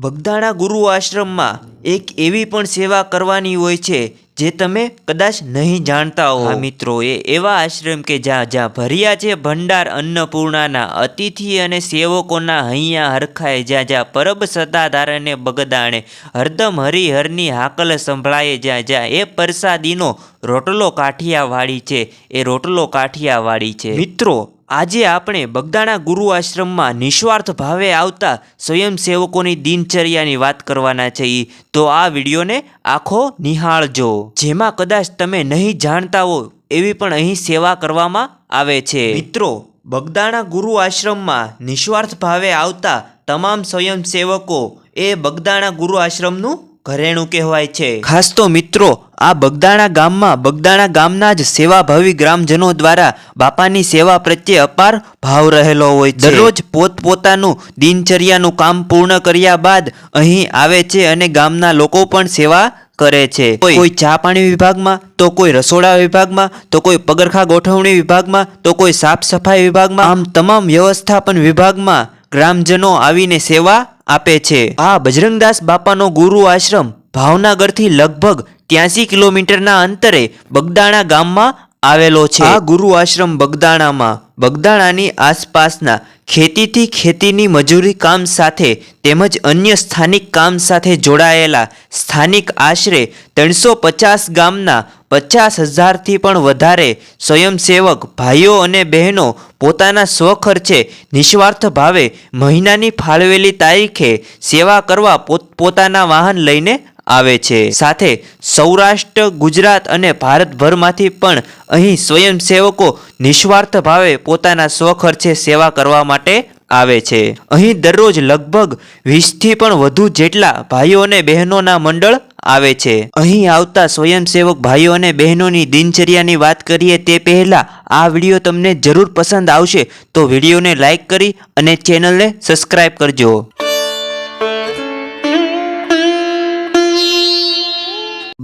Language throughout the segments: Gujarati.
બગદાણા ગુરુ આશ્રમમાં એક એવી પણ સેવા કરવાની હોય છે જે તમે કદાચ નહીં જાણતા હો. મિત્રો એ એવા આશ્રમ કે જ્યાં જ્યાં ભર્યા છે ભંડાર અન્નપૂર્ણાના અતિથિ અને સેવકોના હૈયા હરખાય જ્યાં જ્યાં પરબ સત્તાધારને બગદાણે હરદમ હરિહરની હાકલ સંભળાય જ્યાં જ્યાં એ પ્રસાદીનો રોટલો કાઠિયાવાડી છે એ રોટલો કાઠિયાવાડી છે. મિત્રો આજે આપણે બગદાણા ગુરુ આશ્રમમાં નિસ્વાર્થ ભાવે આવતા સ્વયંસેવકોની દિનચર્યાની વાત કરવાના છે ઈ. તો આ વિડીયોને આખો નિહાળજો જેમાં કદાચ તમે નહીં જાણતા હો એવી પણ અહીં સેવા કરવામાં આવે છે મિત્રો, બગદાણા ગુરુ આશ્રમમાં નિસ્વાર્થ ભાવે આવતા તમામ સ્વયંસેવકો એ બગદાણા ગુરુ આશ્રમનું ઘરેણું કહેવાય છે. ખાસ તો મિત્રો આ બગદાણા ગામમાં બગદાણા ગામના જ સેવાભાવી ગ્રામજનો દ્વારા બાપાની સેવા પ્રત્યે અપાર ભાવ રહેલો હોય છે. દરરોજ પોતપોતાનું દિનચર્યાનું કામ પૂર્ણ કર્યા બાદ અહીં આવે છે અને ગામના લોકો પણ સેવા કરે છે. કોઈ કોઈ ચા પાણી વિભાગમાં તો કોઈ રસોડા વિભાગમાં તો કોઈ પગરખા ગોઠવણી વિભાગમાં તો કોઈ સાફ સફાઈ વિભાગમાં આમ તમામ વ્યવસ્થાપન વિભાગમાં ગ્રામજનો આવીને સેવા આપે છે. આ બજરંગદાસ બાપાનો ગુરુ આશ્રમ ભાવનગરથી લગભગ ત્યાસી કિલોમીટરના અંતરે બગદાણા ગામમાં આવેલો છે. આ ગુરુ આશ્રમ બગદાણામાં, બગદાણાની આસપાસના ખેતીથી ખેતીની મજૂરી કામ સાથે તેમજ અન્ય સ્થાનિક કામ સાથે જોડાયેલા સ્થાનિક આશરે ત્રણસો પચાસ ગામના પચાસ હજારથી પણ વધારે સ્વયંસેવક ભાઈઓ અને બહેનો પોતાના સ્વખર્ચે નિસ્વાર્થ ભાવે મહિનાની ફાળવેલી તારીખે સેવા કરવા પોત, પોતાના વાહન લઈને આવે છે. સાથે સૌરાષ્ટ્ર, ગુજરાત અને ભારતભરમાંથી પણ અહીં સ્વયંસેવકો નિસ્વાર્થ ભાવે પોતાના સ્વખર્ચે સેવા કરવા માટે આવે છે. અહીં દરરોજ લગભગ વીસથી પણ વધુ જેટલા ભાઈઓ અને બહેનોના મંડળ આવે છે. અહીં આવતા સ્વયંસેવક ભાઈઓ અને બહેનોની દિનચર્યાની વાત કરીએ તે પહેલાં આ વીડિયો તમને જરૂર પસંદ આવશે. તો વિડીયોને લાઈક કરી અને ચેનલને સબસ્ક્રાઇબ કરજો.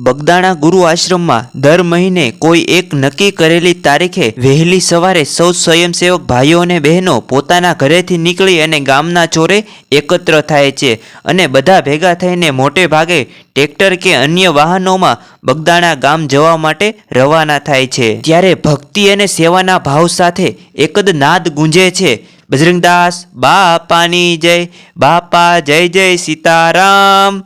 બગદાણા ગુરુ આશ્રમમાં દર મહિને કોઈ એક નક્કી કરેલી તારીખે વહેલી સવારે સૌ સ્વયંસેવક ભાઈઓ અને બહેનો પોતાના ઘરેથી નીકળી અને ગામના ચોરે એકત્ર થાય છે અને બધા ભેગા થઈને મોટે ભાગે ટ્રેક્ટર કે અન્ય વાહનોમાં બગદાણા ગામ જવા માટે રવાના થાય છે. ત્યારે ભક્તિ અને સેવાના ભાવ સાથે એક જ નાદ ગુંજે છે. બજરંગદાસ, બાપાની જય, બાપા જય જય સીતારામ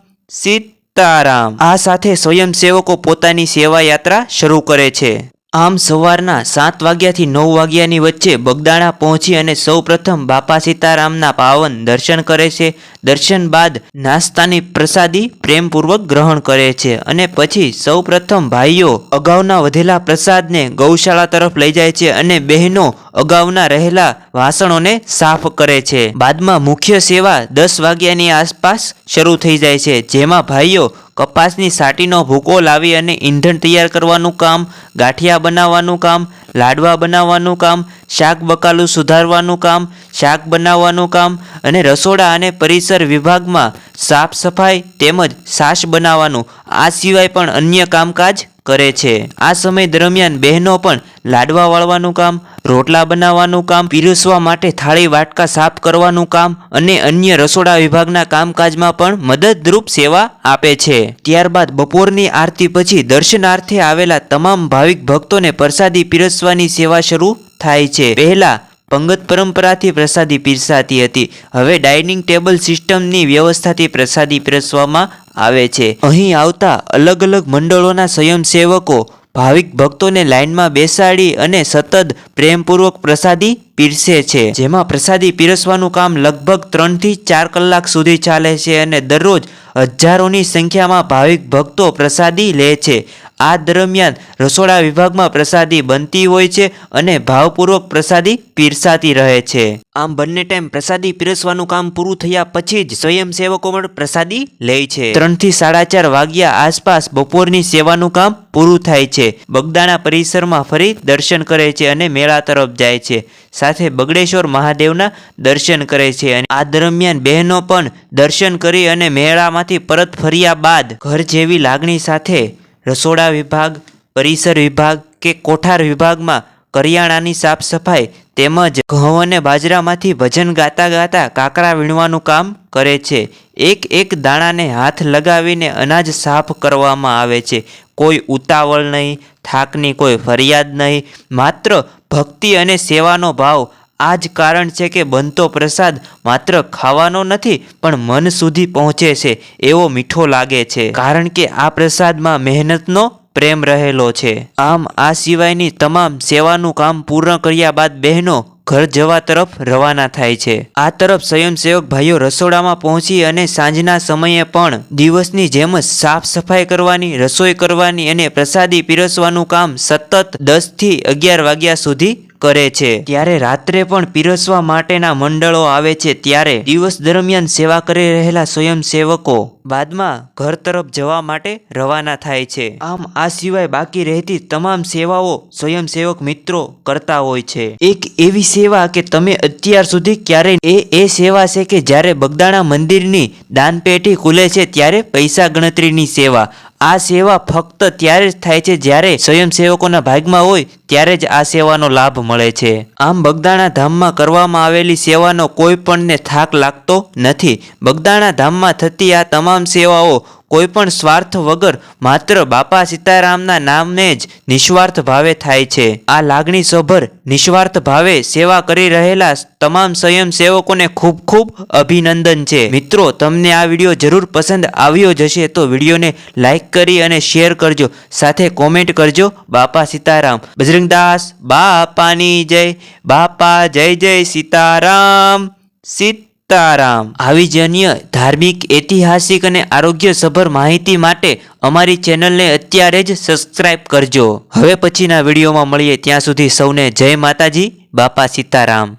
સીતારામ આ સાથે સ્વયંસેવકો પોતાની સેવા યાત્રા શરૂ કરે છે. આમ સવારના સાત વાગ્યાથી નવ વાગ્યાની વચ્ચે બગદાણા પહોંચી અને સૌપ્રથમ બાપા સીતારામના પાવન દર્શન કરે છે. દર્શન બાદ નાસ્તાની પ્રસાદી પ્રેમપૂર્વક ગ્રહણ કરે છે અને પછી સૌપ્રથમ ભાઈઓ અગાઉના વધેલા પ્રસાદને ગૌશાળા તરફ લઈ જાય છે અને બહેનો અગાઉના રહેલા વાસણોને સાફ કરે છે. બાદમાં મુખ્ય સેવા દસ વાગ્યાની આસપાસ શરૂ થઈ જાય છે, જેમાં ભાઈઓ કપાસની સાટીનો ભૂકો લાવી અને ઈંધણ તૈયાર કરવાનું કામ, ગાંઠિયા બનાવવાનું કામ, લાડવા બનાવવાનું કામ, શાક બકાલું સુધારવાનું કામ, શાક બનાવવાનું કામ અને રસોડા અને પરિસર વિભાગમાં સાફ સફાઈ તેમજ સાસ બનાવવાનું, આ સિવાય પણ અન્ય કામકાજ કરે છે. આ સમય દરમિયાન બહેનો પણ લાડવા વાળવાનું કામ, રોટલા બનાવવાનું કામ, પીરસવા માટે થાળી વાટકા સાફ કરવાનું કામ અને અન્ય રસોડા વિભાગના કામકાજમાં પણ મદદરૂપ સેવા આપે છે. ત્યારબાદ બપોરની આરતી પછી દર્શનાર્થે આવેલા તમામ ભાવિક ભક્તોને પ્રસાદી પીરસવાની સેવા શરૂ થાય છે. પહેલા પંગત પરંપરાથી પ્રસાદી પીરસાતી હતી. હવે ડાઇનિંગ ટેબલ સિસ્ટમની વ્યવસ્થાથી પ્રસાદી પીરસવામાં આવે છે. અહીં આવતા અલગ અલગ મંડળોના સ્વયંસેવકો ભાવિક ભક્તોને લાઇનમાં બેસાડી અને સતત પ્રેમપૂર્વક પ્રસાદી પીરસે છે. જેમાં પ્રસાદી પીરસવાનું કામ લગભગ ત્રણથી ચાર કલાક સુધી ચાલે છે અને દરરોજ હજારોની સંખ્યામાં ભાવિક ભક્તો પ્રસાદી લે છે. આ દરમિયાન રસોડા વિભાગમાં પ્રસાદી બનતી હોય છે અને ભાવપૂર્વક પ્રસાદી પીરસાતી રહે છે. આમ બંને ટાઈમ પ્રસાદી પીરસવાનું કામ પૂરું થયા પછી જ સ્વયંસેવકો પણ પ્રસાદી લે છે. ત્રણથી સાડા ચાર વાગ્યા આસપાસ બપોરની સેવાનું કામ પૂરું થાય છે. બગદાણા પરિસરમાં ફરી દર્શન કરે છે અને મેળા તરફ જાય છે. સાથે બગડેશ્વર મહાદેવના દર્શન કરે છે અને આ દરમિયાન બહેનો પણ દર્શન કરી અને મેળામાંથી પરત ફર્યા બાદ ઘર જેવી લાગણી સાથે રસોડા વિભાગ, પરિસર વિભાગ કે કોઠાર વિભાગમાં કરિયાણાની સાફ સફાઈ તેમજ ઘઉં અને બાજરામાંથી ભજન ગાતા ગાતા કાકરા વીણવાનું કામ કરે છે. એક એક દાણાને હાથ લગાવીને અનાજ સાફ કરવામાં આવે છે. કોઈ ઉતાવળ નહીં, થાકની કોઈ ફરિયાદ નહીં, માત્ર ભક્તિ અને સેવાનો ભાવ આ જ કારણ છે કે બનતો પ્રસાદ માત્ર ખાવાનો નથી, પણ મન સુધી પહોંચે છે, એવો મીઠો લાગે છે. કારણ કે આ પ્રસાદમાં મહેનતનો પ્રેમ રહેલો છે. આમ આ સિવાયની તમામ સેવાનું કામ પૂર્ણ કર્યા બાદ બહેનો ઘર જવા તરફ રવાના થાય છે. આ તરફ સ્વયંસેવક ભાઈઓ રસોડામાં પહોંચી અને સાંજના સમયે પણ દિવસની જેમ જ સાફ સફાઈ કરવાની, રસોઈ કરવાની અને પ્રસાદી પીરસવાનું કામ સતત દસથી અગિયાર વાગ્યા સુધી કરે છે. ત્યારે રાત્રે પણ પીરસવા માટેના મંડળો આવે છે ત્યારે દિવસ દરમિયાન સેવા કરી રહેલા સ્વયંસેવકો બાદમાં ઘર તરફ જવા માટે રવાના થાય છે. આમ આ સિવાય બાકી રહેતી તમામ સેવાઓ સ્વયંસેવક મિત્રો કરતા હોય છે. એક એવી સેવા કે તમે અત્યાર સુધી ક્યારેય એ એ સેવા છે કે જ્યારે બગદાણા મંદિરની દાનપેટી ખુલે છે ત્યારે પૈસા ગણતરીની સેવા. આ સેવા ફક્ત ત્યારે જ થાય છે જ્યારે સ્વયંસેવકોના ભાગમાં હોય ત્યારે જ આ સેવાનો લાભ મળે છે. આમ બગદાણા ધામમાં કરવામાં આવેલી સેવાનો કોઈ પણને થાક લાગતો નથી. બગદાણા ધામમાં થતી આ તમામ સેવાઓ કોઈ પણ સ્વાર્થ વગર માત્ર બાપા સીતારામના નામને જ નિસ્વાર્થ ભાવે થાય છે. આ લાગણી સભર નિસ્વાર્થ ભાવે સેવા કરી રહેલા તમામ સ્વયંસેવકોને ખૂબ ખૂબ અભિનંદન છે. મિત્રો, તમને આ વીડિયો જરૂર પસંદ આવ્યો જ હશે તો વિડીયોને લાઇક કરી અને શેર કરજો. સાથે કોમેન્ટ કરજો બાપા સીતારામ. બજરંગદાસ બાપાની જય, બાપા જય જય સીતારામ સીતારામ. આવી જ અન્ય ધાર્મિક, ઐતિહાસિક અને આરોગ્યસભર માહિતી માટે અમારી ચેનલને અત્યારે જ સબસ્ક્રાઇબ કરજો. હવે પછીના વિડીયોમાં મળીએ, ત્યાં સુધી સૌને જય માતાજી, બાપા સીતારામ.